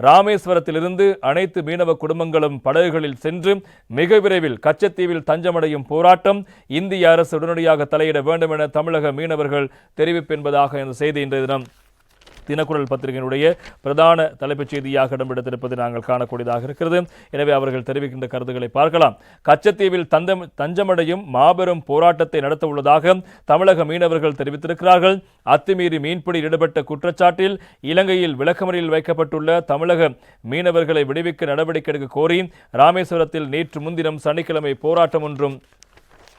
ராமேஸ்வரத்திலிருந்து அனைத்து மீனவ குடும்பங்களும் படகுகளில் சென்று மிக விரைவில் கச்சத்தீவில் தஞ்சமடையும் போராட்டம் இந்திய அரசு உடனடியாக தலையிட வேண்டும் என தமிழக மீனவர்கள் தெரிவிப்பு என்பதாக இந்த செய்தி இன்றைய தினம் தினக்குரல் பத்திரிகையினுடைய பிரதான தலைப்புச் செய்தியாக இடம்பெடுத்திருப்பது நாங்கள் காணக்கூடியதாக இருக்கிறது. எனவே அவர்கள் தெரிவிக்கின்ற கருத்துக்களை பார்க்கலாம். கச்சத்தீவில் தந்தம் தஞ்சமடையும் மாபெரும் போராட்டத்தை நடத்த உள்ளதாக தமிழக மீனவர்கள் தெரிவித்திருக்கிறார்கள். அத்துமீறி மீன்பிடி ஈடுபட்ட குற்றச்சாட்டில் இலங்கையில் விளக்கமறியில் வைக்கப்பட்டுள்ள தமிழக மீனவர்களை விடுவிக்க நடவடிக்கை எடுக்க கோரி ராமேஸ்வரத்தில் நேற்று முன்தினம் சனிக்கிழமை போராட்டம் ஒன்றும்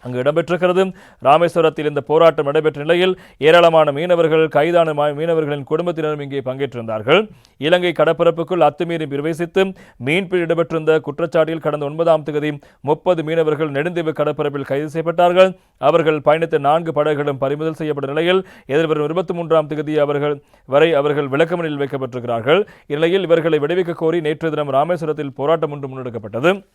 அங்கு இடம்பெற்றிருக்கிறது ராமேஸ்வரத்தில் இந்த போராட்டம் நடைபெற்ற நிலையில் ஏராளமான மீனவர்கள் கைதான மா- மீனவர்களின் குடும்பத்தினரும் இங்கே பங்கேற்றிருந்தார்கள். இலங்கை கடற்பரப்புக்குள் அத்துமீறி பிரவேசித்து மீன்பிடி இடம்பெற்றிருந்த குற்றச்சாட்டில் கடந்த ஒன்பதாம் தேதி முப்பது மீனவர்கள் நெடுந்தீவு கடற்பரப்பில் கைது செய்யப்பட்டார்கள். அவர்கள் பயணித்த நான்கு படகுகளும் பறிமுதல் செய்யப்பட்ட நிலையில் எதிர்வரும் இருபத்தி மூன்றாம் தேதி அவர்கள் வரை அவர்கள் விளக்கமறியில் வைக்கப்பட்டிருக்கிறார்கள். இந்நிலையில் இவர்களை விடுவிக்க கோரி நேற்று தினம் ராமேஸ்வரத்தில் போராட்டம் ஒன்று முன்னெடுக்கப்பட்டது.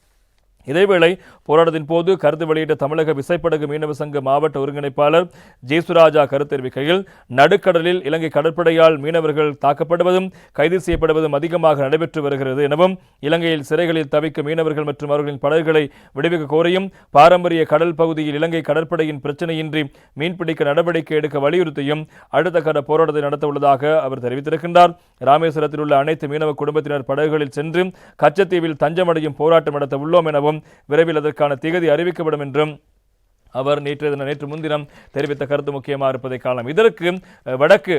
இதேவேளை போராட்டத்தின் போது கருத்து வெளியிட்ட தமிழக விசைப்படகு மீனவ சங்க மாவட்ட ஒருங்கிணைப்பாளர் ஜேசுராஜா கருத்து தெரிவிக்கையில் நடுக்கடலில் இலங்கை கடற்படையால் மீனவர்கள் தாக்கப்படுவதும் கைது செய்யப்படுவதும் அதிகமாக நடைபெற்று வருகிறது எனவும் இலங்கையில் சிறைகளில் தவிக்கும் மீனவர்கள் மற்றும் அவர்களின் படகுகளை விடுவிக்க கோரியும் பாரம்பரிய கடல் பகுதியில் இலங்கை கடற்படையின் பிரச்சனையின்றி மீன்பிடிக்க நடவடிக்கை எடுக்க வலியுறுத்தியும் அடுத்த கட போராட்டத்தை நடத்த உள்ளதாக அவர் தெரிவித்திருக்கின்றார். ராமேஸ்வரத்தில் உள்ள அனைத்து மீனவ குடும்பத்தினர் படகுகளில் சென்று கச்சத்தீவில் தஞ்சமடையும் போராட்டம் நடத்த உள்ளோம் எனவும் விரைவில் அதற்கான திகதி அறிவிக்கப்படும் என்றும் அவர் நேற்று தினம் நேற்று முன்தினம் தெரிவித்த கருத்து முக்கியமாக இருப்பதை காணலாம். இதற்கு வடக்கு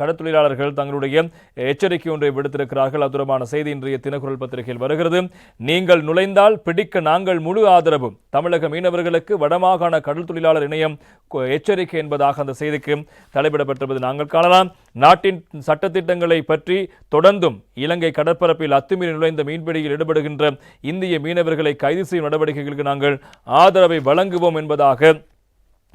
கடத்தொழிலாளர்கள் கடற்தொழிலாளர்கள் தங்களுடைய எச்சரிக்கை ஒன்றை விடுத்திருக்கிறார்கள். அதுரமான செய்தி இன்றைய தினக்குரல் பத்திரிகையில் வருகிறது. நீங்கள் நுழைந்தால் பிடிக்க நாங்கள் முழு ஆதரவு தமிழக மீனவர்களுக்கு வடமாகாண கடல் தொழிலாளர் இணையம் எச்சரிக்கை என்பதாக அந்த செய்திக்கு தலைப்பிடப்பட்டிருப்பது நாங்கள் காணலாம். நாட்டின் சட்டத்திட்டங்களை பற்றி தொடர்ந்தும் இலங்கை கடற்பரப்பில் அத்துமீறி நுழைந்த மீன்பிடியில் ஈடுபடுகின்ற இந்திய மீனவர்களை கைது செய்யும் நடவடிக்கைகளுக்கு நாங்கள் ஆதரவை வழங்குவோம் என்பதாக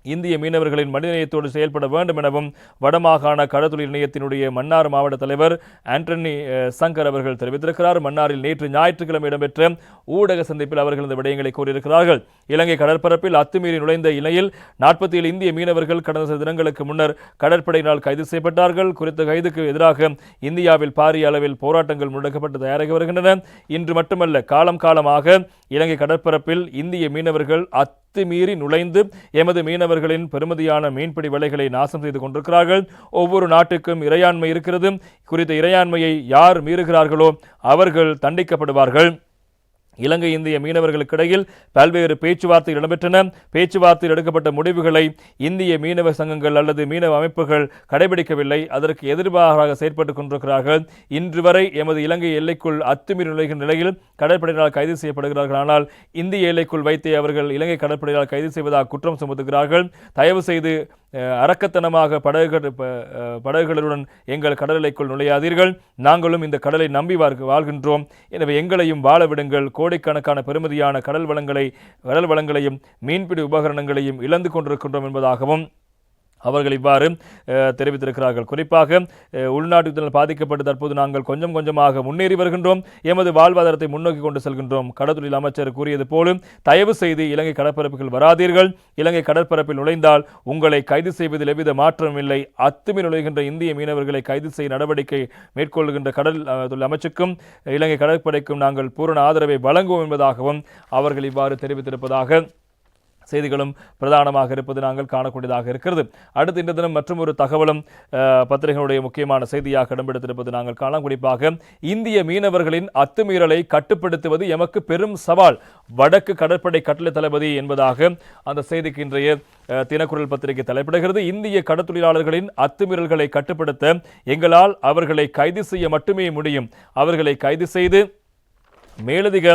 இந்திய மீனவர்களின் மனிதநேயத்தோடு செயல்பட வேண்டும் எனவும் வடமாகாண கடற்தொழில் இணையத்தினுடைய மன்னார் மாவட்ட தலைவர் ஆண்டனி சங்கர் அவர்கள் தெரிவித்திருக்கிறார். மன்னாரில் நேற்று ஞாயிற்றுக்கிழமை இடம்பெற்ற ஊடக சந்திப்பில் அவர்கள் இந்த விடயங்களை கூறியிருக்கிறார்கள். இலங்கை கடற்பரப்பில் அத்துமீறி நுழைந்த இலையில் நாற்பத்தி ஏழு இந்திய மீனவர்கள் கடந்த சில தினங்களுக்கு முன்னர் கடற்படையினால் கைது செய்யப்பட்டார்கள். குறித்த கைதுக்கு எதிராக இந்தியாவில் பாரிய அளவில் போராட்டங்கள் முன்னெடுக்கப்பட்டு தயாராகி வருகின்றன. இன்று மட்டுமல்ல காலம் காலமாக இலங்கை கடற்பரப்பில் இந்திய மீனவர்கள் அத் அத்துமீறி நுழைந்து எமது மீனவர்களின் பெருமதியான மீன்பிடி வலைகளை நாசம் செய்து கொண்டிருக்கிறார்கள். ஒவ்வொரு நாட்டுக்கும் இறையாண்மை இருக்கிறது. குறித்த இறையாண்மையை யார் மீறுகிறார்களோ அவர்கள் தண்டிக்கப்படுவார்கள். இலங்கை இந்திய மீனவர்களுக்கிடையில் பல்வேறு பேச்சுவார்த்தைகள் இடம்பெற்றன. பேச்சுவார்த்தையில் எடுக்கப்பட்ட முடிவுகளை இந்திய மீனவ சங்கங்கள் அல்லது மீனவ அமைப்புகள் கடைபிடிக்கவில்லை. அதற்கு எதிர்பாராக செயற்பட்டுக் கொண்டிருக்கிறார்கள். இன்று வரை எமது இலங்கை எல்லைக்குள் அத்துமீறி நுழைகின்ற நிலையில் கடற்படையினால் கைது செய்யப்படுகிறார்கள். ஆனால் இந்திய எல்லைக்குள் வைத்தே அவர்கள் இலங்கை கடற்படையினால் கைது செய்வதாக குற்றம் சுமத்துகிறார்கள். தயவு செய்து அரக்கத்தனமாக படகுகள் படகுகளுடன் எங்கள் கடல் எல்லைக்குள் நுழையாதீர்கள். நாங்களும் இந்த கடலை நம்பி வாழ்கின்றோம். எனவே எங்களையும் வாழ விடுங்கள். கோடிக்கணக்கான பெருமதியான கடல் வளங்களை கடல் வளங்களையும் மீன்பிடி உபகரணங்களையும் இழந்து கொண்டிருக்கின்றோம் என்பதாகவும் அவர்கள் இவ்வாறு தெரிவித்திருக்கிறார்கள். குறிப்பாக அஹ், உள்நாட்டு பாதிக்கப்பட்டு தற்போது நாங்கள் கொஞ்சம் கொஞ்சமாக முன்னேறி வருகின்றோம். எமது வாழ்வாதாரத்தை முன்னோக்கி கொண்டு செல்கின்றோம். கடற்தொழில் அமைச்சர் கூறியது போலும் தயவு செய்து இலங்கை கடற்பரப்புகள் வராதீர்கள். இலங்கை கடற்பரப்பில் நுழைந்தால் உங்களை கைது செய்வதில் எவ்வித மாற்றமும் இல்லை. அத்துமீறி நுழைகின்ற இந்திய மீனவர்களை கைது செய்ய நடவடிக்கை மேற்கொள்கின்ற கடல் தொழில் அமைச்சுக்கும் இலங்கை கடற்படைக்கும் நாங்கள் பூரண ஆதரவை வழங்குவோம் என்பதாகவும் அவர்கள் இவ்வாறு தெரிவித்திருப்பதாக செய்திகளும் பிரதானமாக இருப்பது நாங்கள் காணக்கூடியதாக இருக்கிறது. அடுத்து இன்று தினம் மற்றும் ஒரு தகவலும் பத்திரிகைகளுடைய முக்கியமான செய்தியாக இடம்பெடுத்திருப்பது நாங்கள் காணலாம். குறிப்பாக இந்திய மீனவர்களின் அத்துமீறலை கட்டுப்படுத்துவது எமக்கு பெரும் சவால். வடக்கு கடற்படை கட்டளை தளபதி என்பதாக அந்த செய்திக்கு இன்றைய தினக்குரல் பத்திரிகை தலைப்பிடுகிறது. இந்திய கடற்தொழிலாளர்களின் அத்துமீறல்களை கட்டுப்படுத்த எங்களால் அவர்களை கைது செய்ய மட்டுமே முடியும். அவர்களை கைது செய்து மேலதிக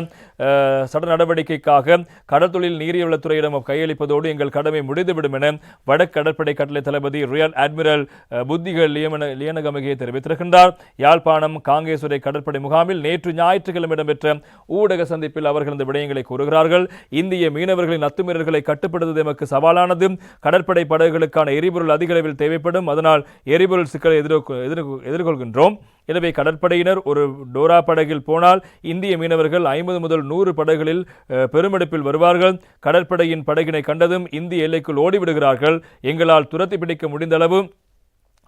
சட்ட நடவடிக்கைக்காக கடற்தொழில் நீரியவளத்துறையிடம் கையளிப்பதோடு எங்கள் கடமை முடிந்துவிடும் என வடக்கு கடற்படை கட்டளை தளபதி ரியல் அட்மிரல் புத்திகள் லியமன லியனகமகியை தெரிவித்திருக்கின்றார். யாழ்ப்பாணம் காங்கேசுரை கடற்படை முகாமில் நேற்று ஞாயிற்றுக்கிழமை இடம்பெற்ற ஊடக சந்திப்பில் அவர்கள் இந்த விடயங்களை கூறுகிறார்கள். இந்திய மீனவர்களின் அத்துமீறல்களை கட்டுப்படுத்துவது எமக்கு சவாலானது. கடற்படை படகுகளுக்கான எரிபொருள் அதிக அளவில் தேவைப்படும். அதனால் எரிபொருள் சிக்கலை எதிர்கொ- எதிர்கொ- எதிர்கொள்கின்றோம். எனவே கடற்படையினர் ஒரு டோரா படகில் போனால் இந்திய மீனவர்கள் ஐம்பது முதல் நூறு படகுகளில் பெருமெடுப்பில் வருவார்கள். கடற்படையின் படகினை கண்டதும் இந்திய எல்லைக்குள் ஓடிவிடுகிறார்கள். எங்களால் துரத்தி பிடிக்க முடிந்தளவு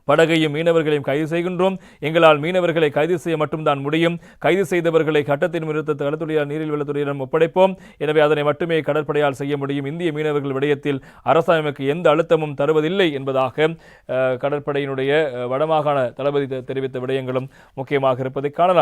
படகையும் மீனவர்களையும் கைது செய்கின்றோம். எங்களால் மீனவர்களை கைது செய்ய மட்டும்தான் முடியும். கைது செய்தவர்களை கட்டத்தின் நிறுத்த கடற்துறையால் நீரில் வெள்ளத்துறையிடம் ஒப்படைப்போம். எனவே அதனை மட்டுமே கடற்படையால் செய்ய முடியும். இந்திய மீனவர்கள் விடயத்தில் அரசாங்கமுக்கு எந்த அழுத்தமும் தருவதில்லை என்பதாக கடற்படையினுடைய வடமாகாண தளபதி தெரிவித்த விடயங்களும் முக்கியமாக இருப்பதை காணலாம்.